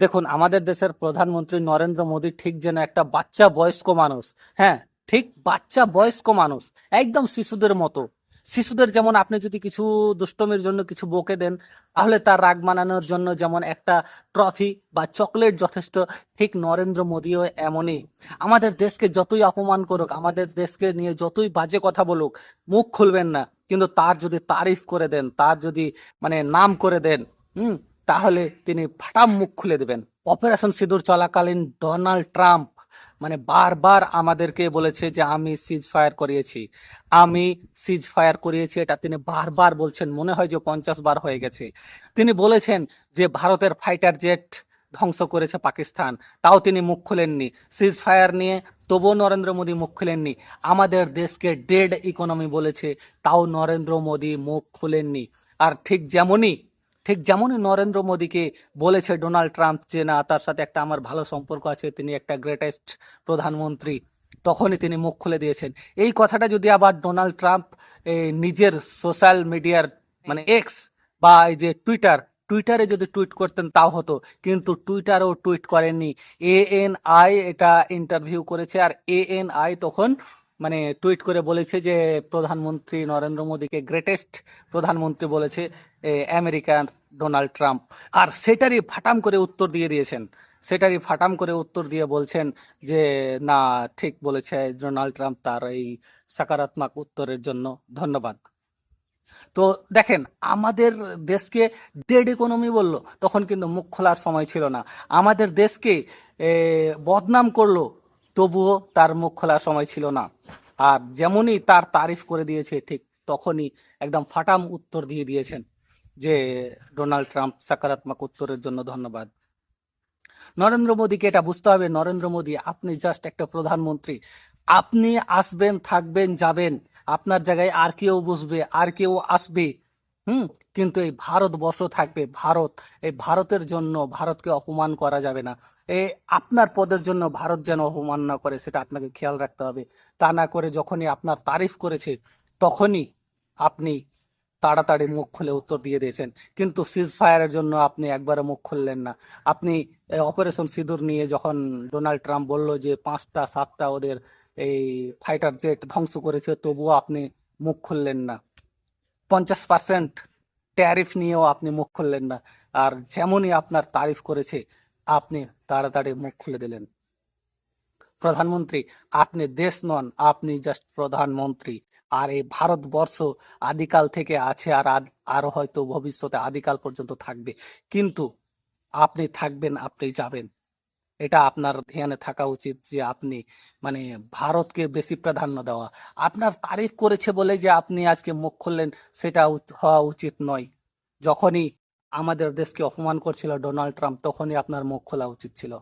দেখুন, আমাদের দেশের প্রধানমন্ত্রী নরেন্দ্র মোদী ঠিক যেন একটা বাচ্চা বয়স্ক মানুষ। হ্যাঁ ঠিক বাচ্চা বয়স্ক মানুষ, একদম শিশুদের মতো। শিশুদের যেমন আপনি যদি কিছু দুষ্টমির জন্য কিছু বকে দেন, তাহলে তার রাগ মানানোর জন্য যেমন একটা ট্রফি বা চকলেট যথেষ্ট, ঠিক নরেন্দ্র মোদীও এমনই। আমাদের দেশকে যতই অপমান করুক, আমাদের দেশকে নিয়ে যতই বাজে কথা বলুক, মুখ খুলবেন না। কিন্তু তার যদি তারিফ করে দেন, তার যদি মানে নাম করে দেন, হুম তাহলে তিনি ফাটাম মুখ খুলে দেবেন। অপারেশন সিঁদুর চলাকালীন ডোনাল্ড ট্রাম্প মানে বারবার আমাদেরকে বলেছে যে, আমি সিজ ফায়ার করিয়েছি। আমি সিজ ফায়ার করিয়েছি। এটা তিনি বারবার বলছেন। মনে হয় যে পঞ্চাশ বার হয়ে গেছে। তিনি বলেছেন যে, ভারতের ফাইটার জেট ধ্বংস করেছে পাকিস্তান। তাও তিনি মুখ খুলেননি। সিজ ফায়ার নিয়ে তবুও নরেন্দ্র মোদী মুখ খুলেননি। আমাদের দেশকে ডেড ইকোনমি বলেছে, তাও নরেন্দ্র মোদী মুখ খুলেননি। আর ঠিক যেমনই ঠিক যেমনই নরেন্দ্র মোদীকে বলেছে ডোনাল্ড ট্রাম্প যে, না, তার সাথে একটা আমার ভালো সম্পর্ক আছে, তিনি একটা গ্রেটেস্ট প্রধানমন্ত্রী। তখনই তিনি মুখ খুলে দিয়েছেন। এই কথাটা যদি আবার ডোনাল্ড ট্রাম্প নিজের সোশ্যাল মিডিয়ার মানে এক্স বা এই যে টুইটার টুইটারে যদি টুইট করতেন তাও হতো, কিন্তু টুইটারও টুইট করেননি। এ এন আই এটা ইন্টারভিউ করেছে, আর এ এন আই তখন মানে টুইট করে বলেছে যে প্রধানমন্ত্রী নরেন্দ্র মোদীকে গ্রেটেস্ট প্রধানমন্ত্রী বলেছে এ, আমেরিকার ডোনাল্ড ট্রাম্প। আর সেটারই ফাটাম করে উত্তর দিয়ে দিয়েছেন। সেটারই ফাটাম করে উত্তর দিয়ে বলছেন যে না ঠিক বলেছে ডোনাল্ড ট্রাম্প তার এই সকারাত্মক উত্তরের জন্য। ধন্যবাদ। তো দেখেন আমাদের দেশকে ডেড ইকোনমি বলল তখন কিন্তু মুখ খোলার সময় ছিল না। আমাদের দেশকে বদনাম করল তবুও তার মুখ খোলার সময় ছিল না। আর যেমনই তার তারিফ করে দিয়েছে, ঠিক তখনই একদম ফাটাম উত্তর দিয়ে দিয়েছেন যে ডোনাল্ড ট্রাম্প সকারাত্মক উত্তরের জন্য ধন্যবাদ। নরেন্দ্র মোদীকে এটা বুঝতে হবে। নরেন্দ্র মোদী, আপনি জাস্ট একটা প্রধানমন্ত্রী। আপনি আসবেন, থাকবেন, যাবেন। আপনার জায়গায় আর কেউ বসবে, আর কেউ আসবে। হুম, কিন্তু এই ভারতবর্ষ থাকবে, ভারত, এই ভারতের জন্য ভারতকে অপমান করা যাবে না। এই আপনার পদের জন্য ভারত যেন অপমান না করে, সেটা আপনাকে খেয়াল রাখতে হবে। তা না করে যখনই আপনার তারিফ করেছে, তখনই আপনি তাড়াতাড়ি মুখ খুলে উত্তর দিয়ে দিয়েছেন। কিন্তু সিজ ফায়ারের জন্য আপনি একবারে মুখ খুললেন না। আপনি অপারেশন সিঁদুর নিয়ে যখন ডোনাল্ড ট্রাম্প বলল যে পাঁচটা, সাতটা ওদের এই ফাইটার জেট ধ্বংস করেছে, তবুও আপনি মুখ খুললেন না। পঞ্চাশ পার্সেন্ট ট্যারিফ নিয়েও আপনি মুখ খুললেন না। আর যেমনই আপনার তারিফ করেছে, আপনি তাড়াতাড়ি মুখ খুলে দিলেন। প্রধানমন্ত্রী, আপনি দেশ নন, আপনি জাস্ট প্রধানমন্ত্রী। আর এই ভারতবর্ষ আদিকাল থেকে আছে আর আরও হয়তো ভবিষ্যতে আদিকাল পর্যন্ত থাকবে। কিন্তু আপনি থাকবেন, আপনি যাবেন। এটা আপনার ধ্যানে থাকা উচিত যে আপনি মানে ভারতকে বেশি প্রাধান্য দেওয়া। আপনার তারিফ করেছে বলে যে আপনি আজকে মুখ খুললেন, সেটা হওয়া উচিত নয়। যখনই আমাদের দেশকে অপমান করছিল ডোনাল্ড ট্রাম্প, তখনই আপনার মুখ খোলা উচিত ছিল।